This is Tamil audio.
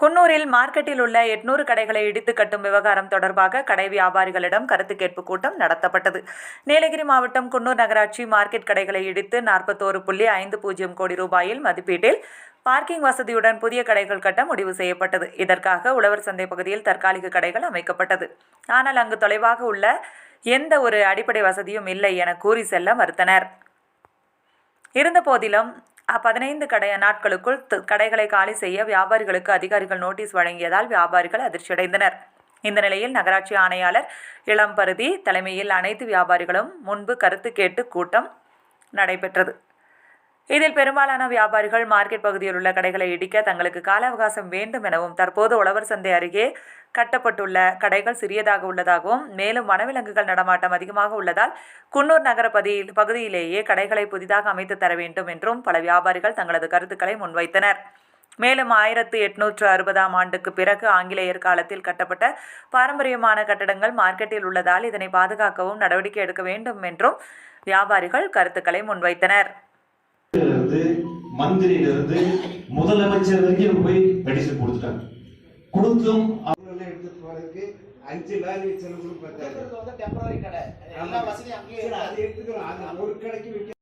குன்னூரில் மார்க்கெட்டில் உள்ள எட்நூறு கடைகளை இடித்து கட்டும் விவகாரம் தொடர்பாக கடை வியாபாரிகளிடம் கருத்து கேட்பு கூட்டம் நடத்தப்பட்டது. நீலகிரி மாவட்டம் குன்னூர் நகராட்சி மார்க்கெட் கடைகளை இடித்து நாற்பத்தோரு புள்ளி ஐந்து பூஜ்ஜியம் கோடி ரூபாயில் மதிப்பீட்டில் பார்க்கிங் வசதியுடன் புதிய கடைகள் கட்ட முடிவு செய்யப்பட்டது. இதற்காக உழவர் சந்தை பகுதியில் தற்காலிக கடைகள் அமைக்கப்பட்டது. ஆனால் அங்கு தொலைவாக உள்ள எந்த ஒரு அடிப்படை வசதியும் இல்லை என கூறி செல்ல மறுத்தனர். இருந்தபோதிலும் பதினைந்து கடை நாட்களுக்குள் கடைகளை காலி செய்ய வியாபாரிகளுக்கு அதிகாரிகள் நோட்டீஸ் வழங்கியதால் வியாபாரிகள் அதிர்ச்சியடைந்தனர். இந்த நிலையில் நகராட்சி ஆணையாளர் இளம்பருதி தலைமையில் அனைத்து வியாபாரிகளும் முன்பு கருத்து கேட்டு கூட்டம் நடைபெற்றது. இதில் பெரும்பாலான வியாபாரிகள் மார்க்கெட் பகுதியில் உள்ள கடைகளை இடிக்க தங்களுக்கு கால அவகாசம் வேண்டும் எனவும் தற்போது உழவர் சந்தை அருகே கட்டப்பட்டுள்ள கடைகள் சிறியதாக உள்ளதாகவும் மேலும் வனவிலங்குகள் நடமாட்டம் அதிகமாக உள்ளதால் குன்னூர் நகர பகுதியில் பகுதியிலேயே கடைகளை புதிதாக அமைத்து தர வேண்டும் என்றும் பல வியாபாரிகள் தங்களது கருத்துக்களை முன்வைத்தனர். மேலும் ஆயிரத்து எட்நூற்று அறுபதாம் ஆண்டுக்கு பிறகு ஆங்கிலேயர் காலத்தில் கட்டப்பட்ட பாரம்பரியமான கட்டடங்கள் மார்க்கெட்டில் உள்ளதால் இதனை பாதுகாக்கவும் நடவடிக்கை எடுக்க வேண்டும் என்றும் வியாபாரிகள் கருத்துக்களை முன்வைத்தனர். இருந்து மந்திரியிலிருந்து முதலமைச்சர் வரைக்கும் போய் பெடிஷன் கொடுத்துட்டாங்க. கொடுத்தும் அவங்களெல்லாம் எடுத்துட்டு போறதுக்கு அஞ்சு லாரி செலவு வந்து டெம்பரரி கடை. எல்லா வசதியும் அங்கேயே. அது எடுத்துக்கலாம் அது ஒரு கடைக்கு